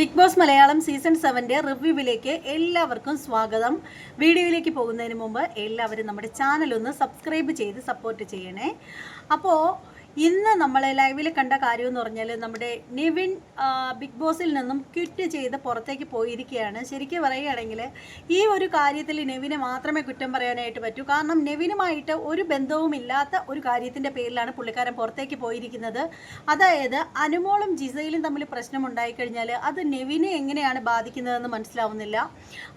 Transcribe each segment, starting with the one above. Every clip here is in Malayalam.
ബിഗ് ബോസ് മലയാളം സീസൺ സെവന്റെ റിവ്യൂവിലേക്ക് എല്ലാവർക്കും സ്വാഗതം. വീഡിയോയിലേക്ക് പോകുന്നതിന് മുമ്പ് എല്ലാവരും നമ്മുടെ ചാനൽ ഒന്ന് സബ്സ്ക്രൈബ് ചെയ്ത് സപ്പോർട്ട് ചെയ്യണേ. അപ്പോൾ ഇന്ന് നമ്മൾ ലൈവിൽ കണ്ട കാര്യം എന്ന് പറഞ്ഞാൽ നമ്മുടെ നിവിൻ ബിഗ് ബോസിൽ നിന്നും ക്വിറ്റ് ചെയ്ത് പുറത്തേക്ക് പോയിരിക്കുകയാണ്. ശരിക്കും പറയുകയാണെങ്കിൽ ഈ ഒരു കാര്യത്തിൽ നെവിനെ മാത്രമേ കുറ്റം പറയാനായിട്ട് പറ്റൂ. കാരണം നെവിനുമായിട്ട് ഒരു ബന്ധവും ഇല്ലാത്ത ഒരു കാര്യത്തിന്റെ പേരിലാണ് പുള്ളിക്കാരൻ പുറത്തേക്ക് പോയിരിക്കുന്നത്. അതായത് അനുമോളും ജിസയിലും തമ്മിൽ പ്രശ്നമുണ്ടായി ഉണ്ടായിക്കഴിഞ്ഞാൽ അത് നെവിനെ എങ്ങനെയാണ് ബാധിക്കുന്നതെന്ന് മനസ്സിലാവുന്നില്ല.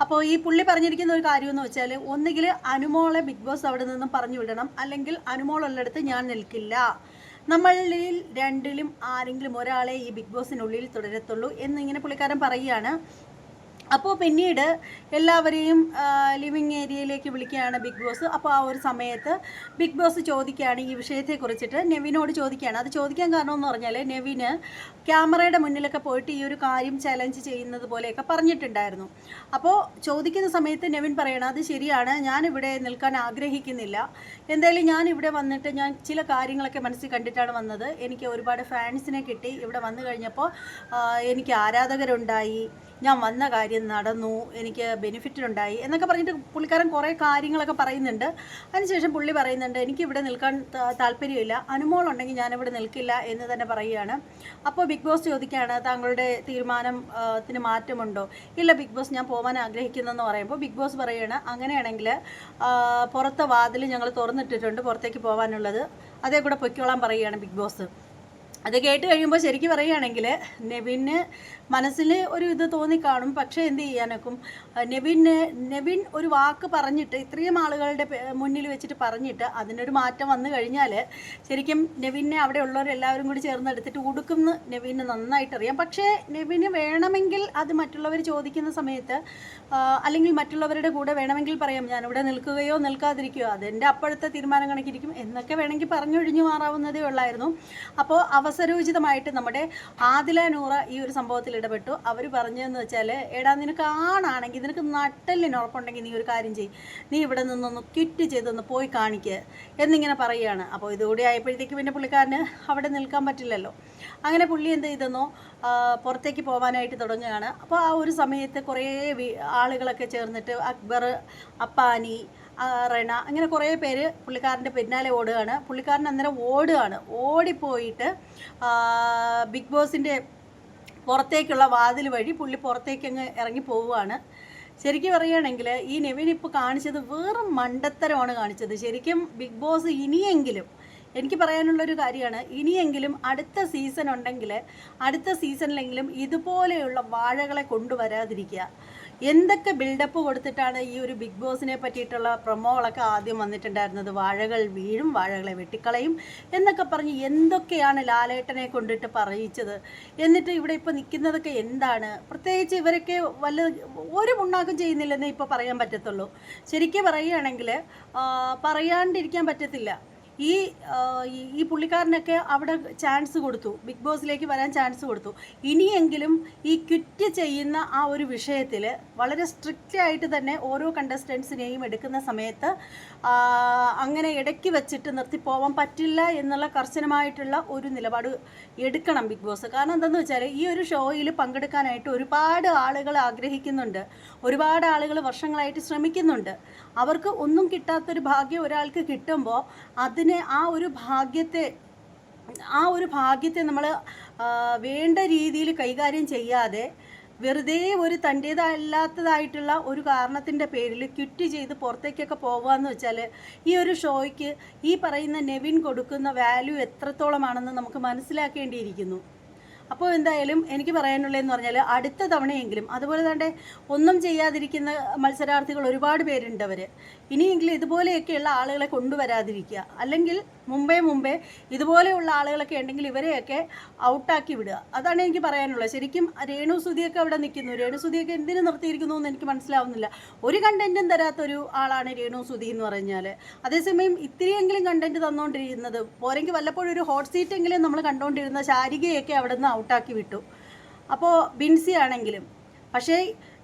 അപ്പോൾ ഈ പുള്ളി പറഞ്ഞിരിക്കുന്ന ഒരു കാര്യമെന്ന് വെച്ചാൽ ഒന്നുകിൽ അനുമോളെ ബിഗ് ബോസ് അവിടെ നിന്നും പറഞ്ഞു വിടണം അല്ലെങ്കിൽ അനുമോൾ ഉള്ളിടത്ത് ഞാൻ നിൽക്കില്ല. നമ്മളിൽ രണ്ടിലും ആരെങ്കിലും ഒരാളെ ഈ ബിഗ് ബോസിനുള്ളിൽ തുടരത്തുള്ളൂ എന്നിങ്ങനെ പുള്ളിക്കാരൻ പറയുകയാണ്. അപ്പോൾ പിന്നീട് എല്ലാവരെയും ലിവിങ് ഏരിയയിലേക്ക് വിളിക്കുകയാണ് ബിഗ് ബോസ്. അപ്പോൾ ആ ഒരു സമയത്ത് ബിഗ് ബോസ് ചോദിക്കുകയാണ് ഈ വിഷയത്തെക്കുറിച്ചിട്ട് നെവിനോട് ചോദിക്കുകയാണ്. അത് ചോദിക്കാൻ കാരണം എന്ന് പറഞ്ഞാൽ നെവിന് ക്യാമറയുടെ മുന്നിലൊക്കെ പോയിട്ട് ഈ ഒരു കാര്യം ചലഞ്ച് ചെയ്യുന്നത് പോലെയൊക്കെ പറഞ്ഞിട്ടുണ്ടായിരുന്നു. അപ്പോൾ ചോദിക്കുന്ന സമയത്ത് നെവിൻ പറയണം അത് ശരിയാണ്. ഞാനിവിടെ നിൽക്കാൻ ആഗ്രഹിക്കുന്നില്ല. എന്തായാലും ഞാൻ ഇവിടെ വന്നിട്ട് ഞാൻ ചില കാര്യങ്ങളൊക്കെ മനസ്സിൽ കണ്ടിട്ടാണ് വന്നത്. എനിക്ക് ഒരുപാട് ഫാൻസിനെ കിട്ടി. ഇവിടെ വന്നു കഴിഞ്ഞപ്പോൾ എനിക്ക് ആരാധകരുണ്ടായി. ഞാൻ വന്ന കാര്യം നടന്നു എനിക്ക് ബെനിഫിറ്റ് ഉണ്ടായി എന്നൊക്കെ പറഞ്ഞിട്ട് പുള്ളിക്കാരൻ കുറേ കാര്യങ്ങളൊക്കെ പറയുന്നുണ്ട്. അതിനുശേഷം പുള്ളി പറയുന്നുണ്ട് എനിക്ക് ഇവിടെ നിൽക്കാൻ താല്പര്യമില്ല. അനുമോൾ ഉണ്ടെങ്കിൽ ഞാനിവിടെ നിൽക്കില്ല എന്ന് തന്നെ പറയുകയാണ്. അപ്പോൾ ബിഗ് ബോസ് ചോദിക്കുകയാണ് താങ്കളുടെ തീരുമാനത്തിന് മാറ്റമുണ്ടോ? ഇല്ല ബിഗ് ബോസ് ഞാൻ പോകാൻ ആഗ്രഹിക്കുന്നതെന്ന് പറയുമ്പോൾ ബിഗ് ബോസ് പറയുകയാണ് അങ്ങനെയാണെങ്കിൽ പുറത്തെ വാതിൽ ഞങ്ങൾ തുറന്നിട്ടിട്ടുണ്ട് പുറത്തേക്ക് പോകാനുള്ളത് അതേ കൂടെ പൊയ്ക്കോളാൻ പറയുകയാണ് ബിഗ് ബോസ്. അത് കേട്ട് കഴിയുമ്പോൾ ശരിക്കും പറയുകയാണെങ്കിൽ നെവിന് മനസ്സിൽ ഒരു ഇത് തോന്നിക്കാണും പക്ഷേ എന്ത് ചെയ്യാനൊക്കും? നെവിന് നെവിൻ ഒരു വാക്ക് പറഞ്ഞിട്ട് ഇത്രയും ആളുകളുടെ മുന്നിൽ വെച്ചിട്ട് പറഞ്ഞിട്ട് അതിനൊരു മാറ്റം വന്നു കഴിഞ്ഞാൽ ശരിക്കും നെവിനെ അവിടെ ഉള്ളവരെല്ലാവരും കൂടി ചേർന്ന് എടുത്തിട്ട് ഉടുക്കുമെന്ന് നെവിന് നന്നായിട്ട് അറിയാം. പക്ഷേ നെവിന് വേണമെങ്കിൽ അത് മറ്റുള്ളവർ ചോദിക്കുന്ന സമയത്ത് അല്ലെങ്കിൽ മറ്റുള്ളവരുടെ കൂടെ വേണമെങ്കിൽ പറയാം ഞാനിവിടെ നിൽക്കുകയോ നിൽക്കാതിരിക്കുകയോ അതെന്റെ അപ്പോഴത്തെ തീരുമാനം കണക്കിരിക്കും എന്നൊക്കെ വേണമെങ്കിൽ പറഞ്ഞൊഴിഞ്ഞു മാറാവുന്നതേ ഉള്ളായിരുന്നു. അപ്പോൾ അവസരോചിതമായിട്ട് നമ്മുടെ ആദില നൂറ ഈ ഒരു സംഭവത്തിൽ ഇടപെട്ടു. അവർ പറഞ്ഞതെന്ന് വെച്ചാൽ എടാ നിനക്ക് ആണാണെങ്കിൽ നിനക്ക് നട്ടലിന് ഉറപ്പുണ്ടെങ്കിൽ നീ ഒരു കാര്യം ചെയ്യും. നീ ഇവിടെ നിന്നൊന്ന് ക്വിറ്റ് ചെയ്തൊന്ന് പോയി കാണിക്കുക എന്നിങ്ങനെ പറയുകയാണ്. അപ്പോൾ ഇതുകൂടി ആയപ്പോഴത്തേക്ക് പിന്നെ പുള്ളിക്കാരന് അവിടെ നിൽക്കാൻ പറ്റില്ലല്ലോ. അങ്ങനെ പുള്ളി എന്ത് ചെയ്തെന്നോ പുറത്തേക്ക് പോകാനായിട്ട് തുടങ്ങുകയാണ്. അപ്പോൾ ആ ഒരു സമയത്ത് കുറേ ആളുകളൊക്കെ ചേർന്നിട്ട് അക്ബർ അപ്പാനി റെന അങ്ങനെ കുറേ പേര് പുള്ളിക്കാരന്റെ പിന്നാലെ ഓടുകയാണ്. പുള്ളിക്കാരൻ അന്നേരം ഓടുകയാണ്. ഓടിപ്പോയിട്ട് ബിഗ് ബോസിന്റെ പുറത്തേക്കുള്ള വാതിൽ വഴി പുള്ളി പുറത്തേക്ക് അങ്ങ് ഇറങ്ങി പോവുകയാണ്. ശരിക്കും പറയുകയാണെങ്കിൽ ഈ നെവിൻ ഇപ്പോൾ കാണിച്ചത് വെറും മണ്ടത്തരമാണ് കാണിച്ചത്. ശരിക്കും ബിഗ് ബോസ് ഇനിയെങ്കിലും എനിക്ക് പറയാനുള്ളൊരു കാര്യമാണ് ഇനിയെങ്കിലും അടുത്ത സീസൺ ഉണ്ടെങ്കിൽ അടുത്ത സീസണിലെങ്കിലും ഇതുപോലെയുള്ള വാഴകളെ കൊണ്ടുവരാതിരിക്കുക. എന്തൊക്കെ ബിൽഡപ്പ് കൊടുത്തിട്ടാണ് ഈ ഒരു ബിഗ് ബോസിനെ പറ്റിയിട്ടുള്ള പ്രൊമോകളൊക്കെ ആദ്യം വന്നിട്ടുണ്ടായിരുന്നത്? വാഴകൾ വീഴും വാഴകളെ വെട്ടിക്കളയും എന്നൊക്കെ പറഞ്ഞ് എന്തൊക്കെയാണ് ലാലേട്ടനെ കൊണ്ടിട്ട് പറയിച്ചത്? എന്നിട്ട് ഇവിടെ ഇപ്പോൾ നിൽക്കുന്നതൊക്കെ എന്താണ്? പ്രത്യേകിച്ച് ഇവരൊക്കെ വല്ല ഒരു മുണ്ണാക്കും ചെയ്യുന്നില്ലെന്നേ ഇപ്പോൾ പറയാൻ പറ്റത്തുള്ളൂ. ശരിക്കും പറയുകയാണെങ്കിൽ പറയാണ്ടിരിക്കാൻ പറ്റത്തില്ല. ഈ ഈ- പുള്ളിക്കാരനൊക്കെ അവിടെ ചാൻസ് കൊടുത്തു. ബിഗ് ബോസിലേക്ക് വരാൻ ചാൻസ് കൊടുത്തു. ഇനിയെങ്കിലും ഈ ക്വിറ്റ് ചെയ്യുന്ന ആ ഒരു വിഷയത്തിൽ വളരെ സ്ട്രിക്റ്റ് ആയിട്ട് തന്നെ ഓരോ കണ്ടസ്റ്റൻസിനെയും എടുക്കുന്ന സമയത്ത് അങ്ങനെ ഇടയ്ക്ക് വെച്ചിട്ട് നിർത്തി പോവാൻ പറ്റില്ല എന്നുള്ള കർശനമായിട്ടുള്ള ഒരു നിലപാട് എടുക്കണം ബിഗ് ബോസ്. കാരണം എന്താണെന്ന് വെച്ചാൽ ഈ ഒരു ഷോയിൽ പങ്കെടുക്കാനായിട്ട് ഒരുപാട് ആളുകൾ ആഗ്രഹിക്കുന്നുണ്ട്. ഒരുപാട് ആളുകൾ വർഷങ്ങളായിട്ട് ശ്രമിക്കുന്നുണ്ട്. അവർക്ക് ഒന്നും കിട്ടാത്തൊരു ഭാഗ്യം ഒരാൾക്ക് കിട്ടുമ്പോൾ അതിനെ ആ ഒരു ഭാഗ്യത്തെ ആ ഒരു ഭാഗ്യത്തെ നമ്മൾ വേണ്ട രീതിയിൽ കൈകാര്യം ചെയ്യാതെ വെറുതെ ഒരു തന്റേതല്ലാത്തതായിട്ടുള്ള ഒരു കാരണത്തിന്റെ പേരിൽ ക്വിറ്റ് ചെയ്ത് പുറത്തേക്കൊക്കെ പോകുകയെന്ന് വെച്ചാൽ ഈ ഒരു ഷോയ്ക്ക് ഈ പറയുന്ന നെവിൻ കൊടുക്കുന്ന വാല്യൂ എത്രത്തോളമാണെന്ന് നമുക്ക് മനസ്സിലാക്കേണ്ടിയിരിക്കുന്നു. അപ്പോൾ എന്തായാലും എനിക്ക് പറയാനുള്ളതെന്ന് പറഞ്ഞാൽ അടുത്ത തവണയെങ്കിലും അതുപോലെ തന്നെ ഒന്നും ചെയ്യാതിരിക്കുന്ന മത്സരാർത്ഥികൾ ഒരുപാട് പേരുണ്ട് അവർ ഇനിയെങ്കിലും ഇതുപോലെയൊക്കെയുള്ള ആളുകളെ കൊണ്ടുവരാതിരിക്കുക. അല്ലെങ്കിൽ മുമ്പേ മുമ്പേ ഇതുപോലെയുള്ള ആളുകളൊക്കെ ഉണ്ടെങ്കിൽ ഇവരെയൊക്കെ ഔട്ടാക്കി വിടുക. അതാണ് എനിക്ക് പറയാനുള്ളത്. ശരിക്കും രേണു സുധിയൊക്കെ അവിടെ നിൽക്കുന്നു. രേണു സുധിയൊക്കെ എന്തിനു നിർത്തിയിരിക്കുന്നു എന്ന് എനിക്ക് മനസ്സിലാവുന്നില്ല. ഒരു കണ്ടന്റും തരാത്തൊരു ആളാണ് രേണു സുധി എന്ന് പറഞ്ഞാൽ അതേസമയം ഇത്തിരിയെങ്കിലും കണ്ടന്റ് തന്നുകൊണ്ടിരിക്കുന്നത് പോരെങ്കിൽ വല്ലപ്പോഴും ഒരു ഹോട്ട് സീറ്റ് എങ്കിലും നമ്മൾ കണ്ടുകൊണ്ടിരുന്ന ശാരികയൊക്കെ അവിടെ നിന്ന് ഔട്ടാക്കി വിട്ടു. അപ്പോൾ ബിൻസി ആണെങ്കിലും പക്ഷേ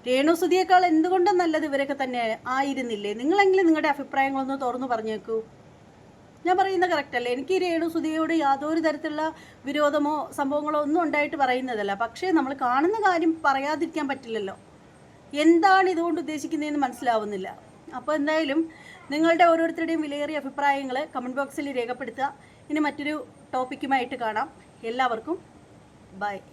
രേണു സുധിയേക്കാൾ എന്തുകൊണ്ടും നല്ലത് ഇവരൊക്കെ തന്നെ ആയിരുന്നില്ലേ? നിങ്ങളെങ്കിലും നിങ്ങളുടെ അഭിപ്രായങ്ങളൊന്ന് തുറന്നു പറഞ്ഞേക്കൂ. ഞാൻ പറയുന്ന അല്ലേ? എനിക്ക് രേണുസുതിയോട് യാതൊരു തരത്തിലുള്ള വിരോധമോ സംഭവങ്ങളോ ഒന്നും ഉണ്ടായിട്ട് പറയുന്നതല്ല. പക്ഷേ നമ്മൾ കാണുന്ന കാര്യം പറയാതിരിക്കാൻ പറ്റില്ലല്ലോ. എന്താണ് ഇതുകൊണ്ട് ഉദ്ദേശിക്കുന്നതെന്ന് മനസ്സിലാവുന്നില്ല. അപ്പോൾ എന്തായാലും നിങ്ങളുടെ ഓരോരുത്തരുടെയും വിലയേറിയ അഭിപ്രായങ്ങൾ കമന്റ് ബോക്സിൽ രേഖപ്പെടുത്തുക. ഇനി മറ്റൊരു ടോപ്പിക്കുമായിട്ട് കാണാം. എല്ലാവർക്കും Bye.